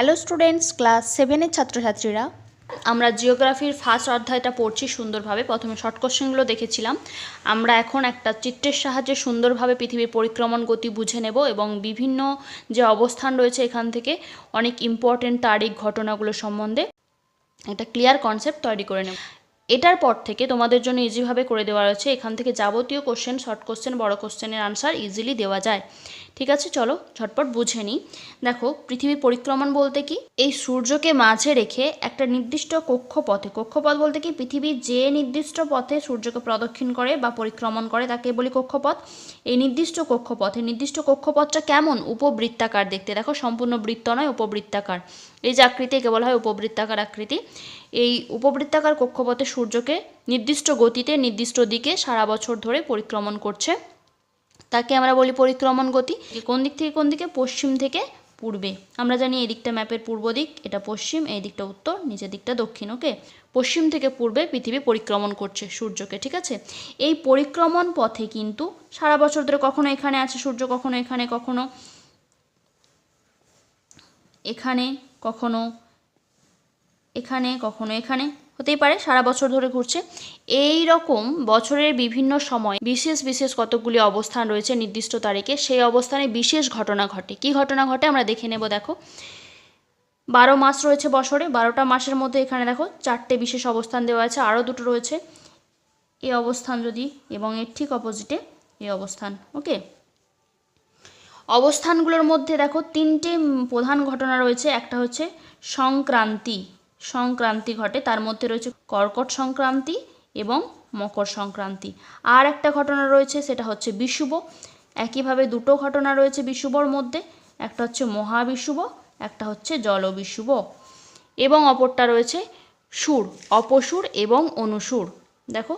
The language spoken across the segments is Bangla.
হ্যালো স্টুডেন্টস ক্লাস সেভেনের ছাত্রছাত্রীরা। আমরা জিওগ্রাফির ফার্স্ট অধ্যায়টা পড়ছি সুন্দরভাবে। প্রথমে শর্ট কোশ্চেনগুলো দেখেছিলাম। আমরা এখন একটা চিত্রের সাহায্যে সুন্দরভাবে পৃথিবীর পরিক্রমণ গতি বুঝে নেব এবং বিভিন্ন যে অবস্থান রয়েছে এখান থেকে অনেক ইম্পর্টেন্ট তারিখ, ঘটনাগুলো সম্বন্ধে একটা ক্লিয়ার কনসেপ্ট তৈরি করে নেব। এটার পর থেকে তোমাদের জন্য ইজিভাবে করে দেওয়া রয়েছে। এখান থেকে যাবতীয় কোশ্চেন শর্ট কোশ্চেন বড় কোশ্চেনের আনসার ইজিলি দেওয়া যায়। ঠিক আছে? চলো, ঝটপট বুঝে নিই। দেখো, পৃথিবীর পরিক্রমণ বলতে কি? এই সূর্যকে মাঝে রেখে একটা নির্দিষ্ট কক্ষপথে, কক্ষপথ বলতে কি? পৃথিবীর যে নির্দিষ্ট পথে সূর্যকে প্রদক্ষিণ করে বা পরিক্রমণ করে, তাকে বলি কক্ষপথ। এই নির্দিষ্ট কক্ষপথে, নির্দিষ্ট কক্ষপথটা কেমন? উপবৃত্তাকার দেখতে। দেখো, সম্পূর্ণ বৃত্ত নয়, উপবৃত্তাকার। এই যে আকৃতি, একে বলা হয় উপবৃত্তাকার আকৃতি। এই উপবৃত্তাকার কক্ষপথে সূর্যকে নির্দিষ্ট গতিতে, নির্দিষ্ট দিকে সারা বছর ধরে পরিক্রমণ করছে। তাকে আমরা বলি পরিক্রমণ গতি। কোন দিক থেকে কোন দিকে? পশ্চিম থেকে পূর্বে। আমরা জানি এই দিকটা ম্যাপের পূর্ব দিক, এটা পশ্চিম, এই দিকটা উত্তর, নিচের দিকটা দক্ষিণ ওকে পশ্চিম থেকে পূর্বে পৃথিবী পরিক্রমণ করছে সূর্যকে, ঠিক আছে? এই পরিক্রমণ পথে কিন্তু সারা বছর ধরে কখনো এখানে আছে সূর্য, কখনো এখানে কখনো এখানে, কখনো এখানে, কখনো এখানে, হতেই পারে, সারা বছর ধরে ঘুরছে। এই রকম বছরের বিভিন্ন সময় বিশেষ বিশেষ কতগুলি অবস্থান রয়েছে নির্দিষ্ট তারিখে, সেই অবস্থানে বিশেষ ঘটনা ঘটে। কি ঘটনা ঘটে আমরা দেখে নেব, দেখো। বারো মাস রয়েছে বছরে, বারোটা মাসের মধ্যে এখানে দেখো, চারটে বিশেষ অবস্থান দেওয়া আছে, আরও দুটো রয়েছে। এই অবস্থান যদি, এবং এর ঠিক অপোজিটে এই অবস্থান, ওকে? অবস্থানগুলোর মধ্যে দেখো, তিনটে প্রধান ঘটনা রয়েছে, একটা হচ্ছে সংক্রান্তি। সংক্রান্তি ঘটে। তার মধ্যে রয়েছে কর্কট সংক্রান্তি এবং মকর সংক্রান্তি। আর একটা ঘটনা রয়েছে, সেটা হচ্ছে বিষুব একইভাবে দুটো ঘটনা রয়েছে বিষুবর মধ্যে। একটা হচ্ছে মহাবিষুব একটা হচ্ছে জলবিষুব এবং অপরটা রয়েছে সুর, অপসুর এবং অনুসুর। দেখো।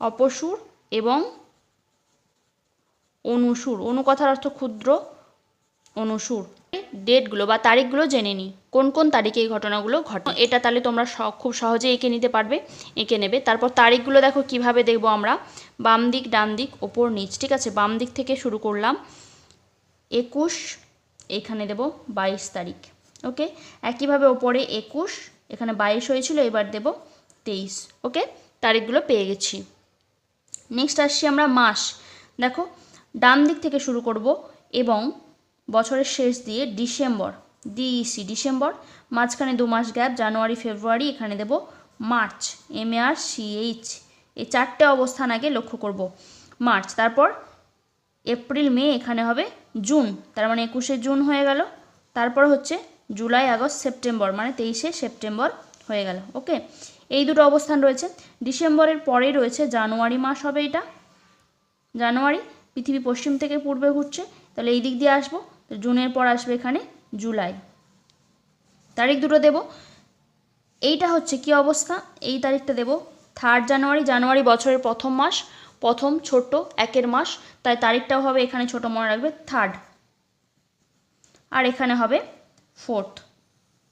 অপসুর এবং অনুসুর। অনু কথার অর্থ ক্ষুদ্র, অনুসুর। ডেটগুলো বা তারিখগুলো জেনে নিই। কোন কোন তারিখে এই ঘটনাগুলো ঘটে? এটা তাহলে তোমরা খুব সহজে এঁকে নিতে পারবে, এঁকে নেবে। তারপর তারিখগুলো দেখো কীভাবে দেখব আমরা। বাম দিক, ডান দিক, ওপর নিচ, ঠিক আছে? বাম দিক থেকে শুরু করলাম। একুশ, এখানে দেব বাইশ তারিখ, ওকে? একইভাবে ওপরে একুশ, এখানে বাইশ হয়েছিল, এবার দেব তেইশ, ওকে? তারিখগুলো পেয়ে গেছি। নেক্সট আসছি আমরা মাস। দেখো, ডান দিক থেকে শুরু করব এবং বছরের শেষ দিয়ে ডিসেম্বর ডিইসি ডিসেম্বর, মাঝখানে দু মাস গ্যাপ, জানুয়ারি, ফেব্রুয়ারি, এখানে দেব মার্চ এম আর সিএইচ এই চারটে অবস্থান আগে লক্ষ্য করব। মার্চ, তারপর এপ্রিল, মে, এখানে হবে জুন, তার মানে একুশে জুন হয়ে গেল, তারপর হচ্ছে জুলাই, আগস্ট, সেপ্টেম্বর মানে তেইশে সেপ্টেম্বর হয়ে গেল, ওকে? এই দুটো অবস্থান রয়েছে, ডিসেম্বরের পরেই রয়েছে, জানুয়ারি মাস হবে এটা, জানুয়ারি, পৃথিবী পশ্চিম থেকে পূর্বে ঘুরছে, তাহলে এই দিক দিয়ে আসব জুনের পর আসবে এখানে জুলাই। তারিখ দুটো দেব। এইটা হচ্ছে কি অবস্থা? এই তারিখটা দেব। থার্ড জানুয়ারি জানুয়ারি বছরের প্রথম মাস, প্রথম ছোট একের মাস, তাই তারিখটাও হবে এখানে ছোট মনে রাখবে থার্ড আর এখানে হবে ফোর্থ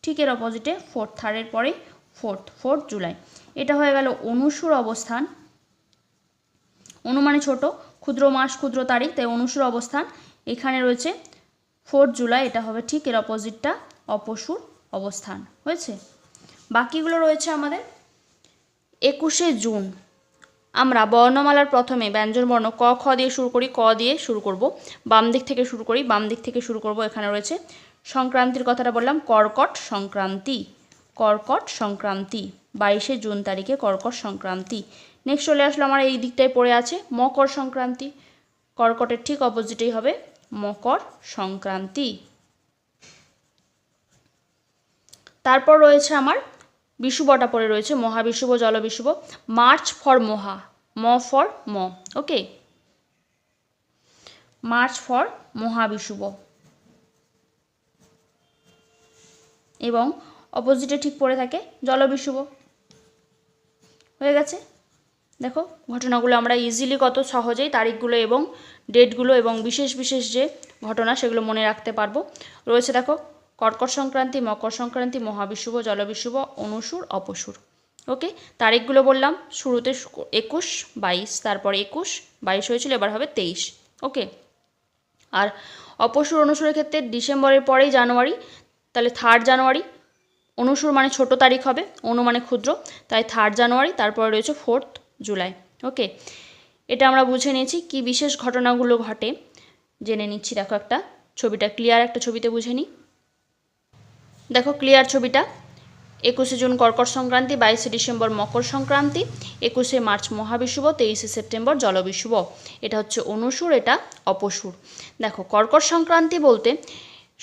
ঠিক এর অপোজিটে ফোর্থ থার্ডের পরে ফোর্থ ফোর্থ জুলাই। এটা হয়ে গেল অনুসুর অবস্থান। অনুমানে ছোট, ক্ষুদ্র মাস, ক্ষুদ্র তারিখ, তাই অনুসুর অবস্থান। এখানে রয়েছে ফোর্থ জুলাই, এটা হবে ঠিক, এর অপোজিটটা অপসুর অবস্থান, হয়েছে? বাকিগুলো রয়েছে আমাদের। একুশে জুন, আমরা বর্ণমালার প্রথমে ব্যঞ্জনবর্ণ ক, খ দিয়ে শুরু করি, ক দিয়ে শুরু করব। বাম দিক থেকে শুরু করি, বাম দিক থেকে শুরু করব, এখানে রয়েছে। সংক্রান্তির কথাটা বললাম, কর্কট সংক্রান্তি কর্কট সংক্রান্তি, বাইশে জুন তারিখে কর্কট সংক্রান্তি। নেক্সট চলে আসলো, আমার এই দিকটায় পড়ে আছে, মকর সংক্রান্তি, কর্কটের ঠিক অপোজিটেই হবে। মকর সংক্রান্তি। তারপর রয়েছে আমার বিষুবটা পরে রয়েছে মহাবিষুব জলবিষুব মার্চ ফর মহা, ম ফর ম, ওকে? মার্চ ফর মহাবিষুব এবং অপোজিটে ঠিক পড়ে থাকে জলবিষুব হয়ে গেছে? দেখো, ঘটনাগুলো আমরা ইজিলি কত সহজেই তারিখগুলো এবং ডেটগুলো এবং বিশেষ বিশেষ যে ঘটনা সেগুলো মনে রাখতে পারব। রয়েছে দেখো, কর্কট সংক্রান্তি, মকর সংক্রান্তি মহাবিষুব জলবিষুব অনুসুর, অপসুর। ওকে, তারিখগুলো বললাম, শুরুতে একুশ, বাইশ, তারপর একুশ, বাইশ হয়েছিল, এবার হবে তেইশ। ওকে, আর অপসুর, অনুসুরের ক্ষেত্রে ডিসেম্বরের পরেই জানুয়ারি, তাহলে থার্ড জানুয়ারি। অনুসুর মানে ছোট তারিখ হবে, অনু মানে ক্ষুদ্র, তাই থার্ড জানুয়ারি, তারপরে রয়েছে ফোর্থ জুলাই। ওকে? এটা আমরা বুঝে নিয়েছি কি বিশেষ ঘটনাগুলো ঘটে। জেনে নিচ্ছি, দেখো একটা ছবিটা, ক্লিয়ার একটা ছবিতে বুঝে নিই। দেখো, ক্লিয়ার ছবিটা। একুশে জুন কর্কট সংক্রান্তি, বাইশে ডিসেম্বর মকর সংক্রান্তি, একুশে মার্চ মহাবিষুব, তেইশে সেপ্টেম্বর জলবিষুব। এটা হচ্ছে অনুসুর, এটা অপসুর। দেখো, কর্কট সংক্রান্তি বলতে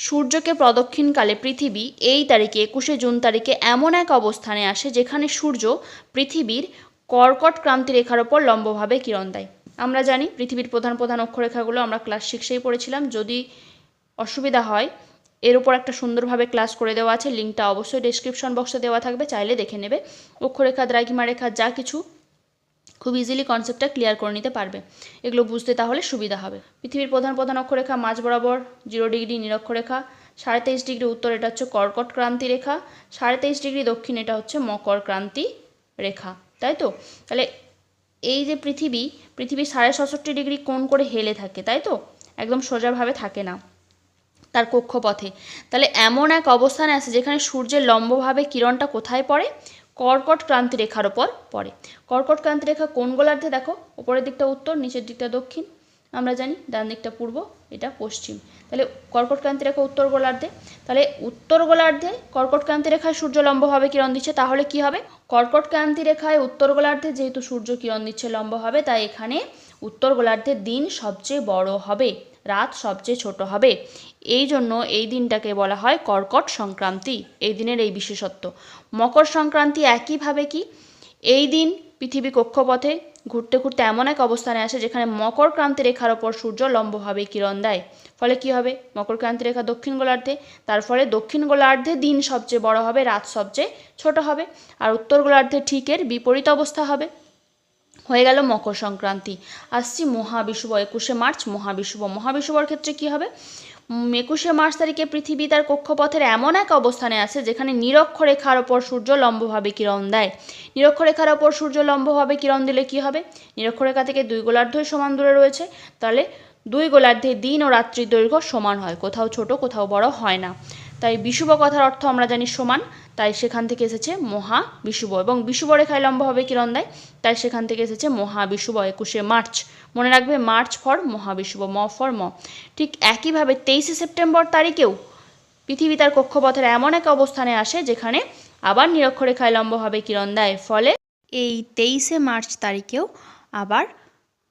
সূর্যকে প্রদক্ষিণকালে পৃথিবী এই তারিখে, একুশে জুন তারিখে এমন এক অবস্থানে আসে যেখানে সূর্য পৃথিবীর কর্কট ক্রান্তি রেখার ওপর লম্বভাবে কিরণ দেয়। আমরা জানি পৃথিবীর প্রধান প্রধান অক্ষরেখাগুলো, আমরা ক্লাস সিক্সেই পড়েছিলাম। যদি অসুবিধা হয়, এর উপর একটা সুন্দরভাবে ক্লাস করে দেওয়া আছে। লিঙ্কটা অবশ্যই ডেসক্রিপশন বক্সে দেওয়া থাকবে, চাইলে দেখে নেবে। অক্ষরেখা দ্রাঘিমা রেখা যা কিছু খুব ইজিলি কনসেপ্টটা ক্লিয়ার করে নিতে পারবে। এগুলো বুঝতে তাহলে সুবিধা হবে। পৃথিবীর প্রধান প্রধান অক্ষরেখা, মাঝ বরাবর জিরো ডিগ্রি নিরক্ষরেখা সাড়ে তেইশ ডিগ্রি উত্তর, এটা হচ্ছে কর্কট ক্রান্তি রেখা, সাড়ে তেইশ ডিগ্রি দক্ষিণ, এটা হচ্ছে মকর ক্রান্তি রেখা। তাই তো তাহলে এই যে পৃথিবী পৃথিবী সাড়ে ছষট্টি ডিগ্রি কোণ করে হেলে থাকে তাই তো একদম সোজাভাবে থাকে না তার কক্ষপথে। তাহলে এমন এক অবস্থানে আছে যেখানে সূর্যের লম্বভাবে কিরণটা কোথায় পড়ে? কর্কট ক্রান্তি রেখার ওপর পড়ে। কর্কট ক্রান্তি রেখা কোন গোলার্ধে? দেখো উপরের দিকটা উত্তর, নিচের দিকটা দক্ষিণ। আমরা জানি ডান দিকটা পূর্ব, এটা পশ্চিম। তাহলে কর্কট ক্রান্তি রেখা উত্তর গোলার্ধে। তাহলে উত্তর গোলার্ধে কর্কট ক্রান্তি রেখায় সূর্য লম্বভাবে কিরণ দিচ্ছে, তাহলে কি হবে? কর্কট ক্রান্তি রেখায় উত্তর গোলার্ধে যেহেতু সূর্য কিরণ দিচ্ছে লম্ব হবে তাই এখানে উত্তর গোলার্ধের দিন সবচেয়ে বড় হবে, রাত সবচেয়ে ছোট হবে। এই জন্য এই দিনটাকে বলা হয় কর্কট সংক্রান্তি, এই দিনের এই বিশেষত্ব। মকর সংক্রান্তি একইভাবে কি? এই দিন পৃথিবী কক্ষপথে ঘুরতে ঘুরতে এমন এক অবস্থানে আসে যেখানে মকর ক্রান্তি রেখার ওপর সূর্য লম্বভাবে কিরণ দেয়। ফলে কি হবে? মকর ক্রান্তি রেখা দক্ষিণ গোলার্ধে, তার ফলে দক্ষিণ গোলার্ধে দিন সবচেয়ে বড় হবে, রাত সবচেয়ে ছোট হবে, আর উত্তর গোলার্ধে ঠিকের বিপরীত অবস্থা হবে। হয়ে গেল মকর সংক্রান্তি। আসছি মহাবিষুব, একুশে মার্চ মহাবিষুব। মহাবিষুবর ক্ষেত্রে কি হবে? একুশে মার্চ তারিখে পৃথিবী তার কক্ষপথের এমন এক অবস্থানে আছে যেখানে নিরক্ষরেখার ওপর সূর্য লম্বভাবে কিরণ দেয়। নিরক্ষরেখার ওপর সূর্য লম্বভাবে কিরণ দিলে কি হবে? নিরক্ষরেখা থেকে দুই গোলার্ধই সমান দূরে রয়েছে। তাহলে দুই গোলার্ধে দিন ও রাত্রির দৈর্ঘ্য সমান হয়। কোথাও ছোট, কোথাও বড় হয় না। তাই বিষুব কথার অর্থ আমরা জানি সমান, তাই সেখান থেকে এসেছে মহা বিষুব এবং বিষুব রেখায় লম্বভাবে কিরণ দেয়, তাই সেখান থেকে এসেছে মহা বিষুব একুশে মার্চ। মনে রাখবে মার্চ ফর মহাবিষুব ম ফর ম। ঠিক একইভাবে তেইশে সেপ্টেম্বর তারিখেও পৃথিবী তার কক্ষপথের এমন এক অবস্থানে আসে যেখানে আবার নিরক্ষরেখায় লম্বভাবে কিরণ দেয়। ফলে এই তেইশে মার্চ তারিখেও আবার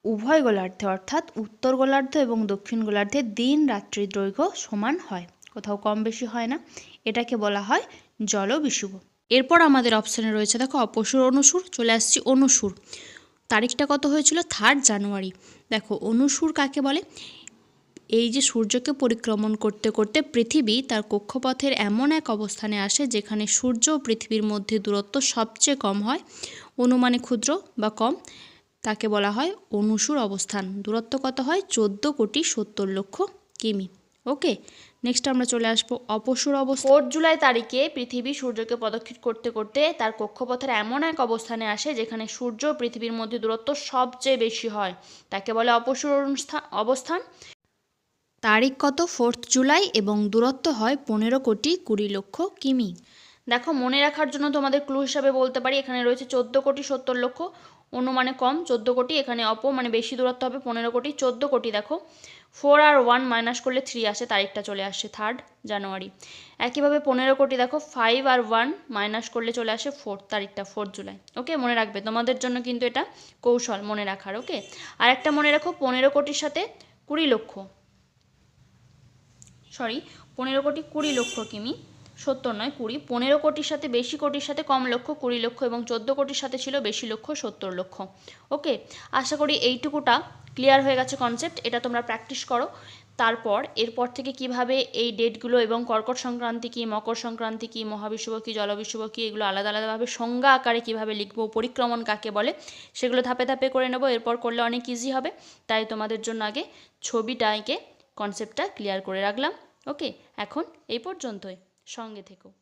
উভয় গোলার্ধে, অর্থাৎ উত্তর গোলার্ধ এবং দক্ষিণ গোলার্ধে দিন রাত্রির দৈর্ঘ্য সমান হয়। কোথাও কম বেশি হয় না। এটাকে বলা হয় জলবিষুব এরপর আমাদের অপশানে রয়েছে, দেখো, অপসুর অনুসুর, চলে আসছি অনুসুর। তারিখটা কত হয়েছিল? থার্ড জানুয়ারি দেখো, অনুসুর কাকে বলে? এই যে সূর্যকে পরিক্রমণ করতে করতে পৃথিবী তার কক্ষপথের এমন এক অবস্থানে আসে যেখানে সূর্য ও পৃথিবীর মধ্যে দূরত্ব সবচেয়ে কম হয়, অনুমানে ক্ষুদ্র বা কম। তাকে বলা হয় অনুসুর অবস্থান। দূরত্ব কত হয়? চোদ্দ কোটি সত্তর লক্ষ কিমি। ওকে? নেক্সট আমরা চলে আসব অপসুর অবস্থা। ফোর্থ জুলাই তারিখে পৃথিবী সূর্যকে পদক্ষেপ করতে করতে তার কক্ষপথের এমন এক অবস্থানে আসে যেখানে সূর্য পৃথিবীর মধ্যে দূরত্ব সবচেয়ে বেশি হয়। তাকে বলে অপসুর অবস্থান। তারিখ কত? ফোর্থ জুলাই এবং দূরত্ব হয় পনেরো কোটি কুড়ি লক্ষ কিমি। দেখো মনে রাখার জন্য তোমাদের ক্লু হিসাবে বলতে পারি এখানে রয়েছে চোদ্দ কোটি সত্তর লক্ষ। অনুমানে কম চোদ্দ কোটি এখানে অপ মানে বেশি দূরত্ব হবে পনেরো কোটি চোদ্দ কোটি দেখো। ফোর আর ওয়ান মাইনাস করলে থ্রি আসে, তারিখটা চলে আসছে থার্ড জানুয়ারি। একইভাবে পনেরো কোটি দেখো ফাইভ আর ওয়ান মাইনাস করলে চলে আসে ফোর্থ তারিখটা ফোর্থ জুলাই। ওকে, মনে রাখবে, তোমাদের জন্য কিন্তু এটা কৌশল মনে রাখার, ওকে? আর একটা মনে রাখো, পনেরো কোটির সাথে কুড়ি লক্ষ। সরি পনেরো কোটি কুড়ি লক্ষ কিমি, সত্তর নয়, কুড়ি। পনেরো কোটির সাথে, বেশি কোটির সাথে কম লক্ষ, কুড়ি লক্ষ এবং চোদ্দ কোটির সাথে ছিল বেশি লক্ষ, সত্তর লক্ষ। ওকে, আশা করি এইটুকুটা ক্লিয়ার হয়ে গেছে কনসেপ্ট এটা তোমরা প্র্যাকটিস করো। তারপর, এরপর থেকে কীভাবে এই ডেটগুলো এবং কর্কট সংক্রান্তি কী, মকর সংক্রান্তি কী মহাবিষুব কী জলবিষুব কী, এগুলো আলাদা আলাদাভাবে সংজ্ঞা আকারে কীভাবে লিখব, পরিক্রমণ কাকে বলে, সেগুলো ধাপে ধাপে করে নেব, এরপর করলে অনেক ইজি হবে। তাই তোমাদের জন্য আগে ছবিটা এঁকে কনসেপ্টটা ক্লিয়ার করে রাখলাম। ওকে এখন এই পর্যন্তই। সঙ্গে থেকো।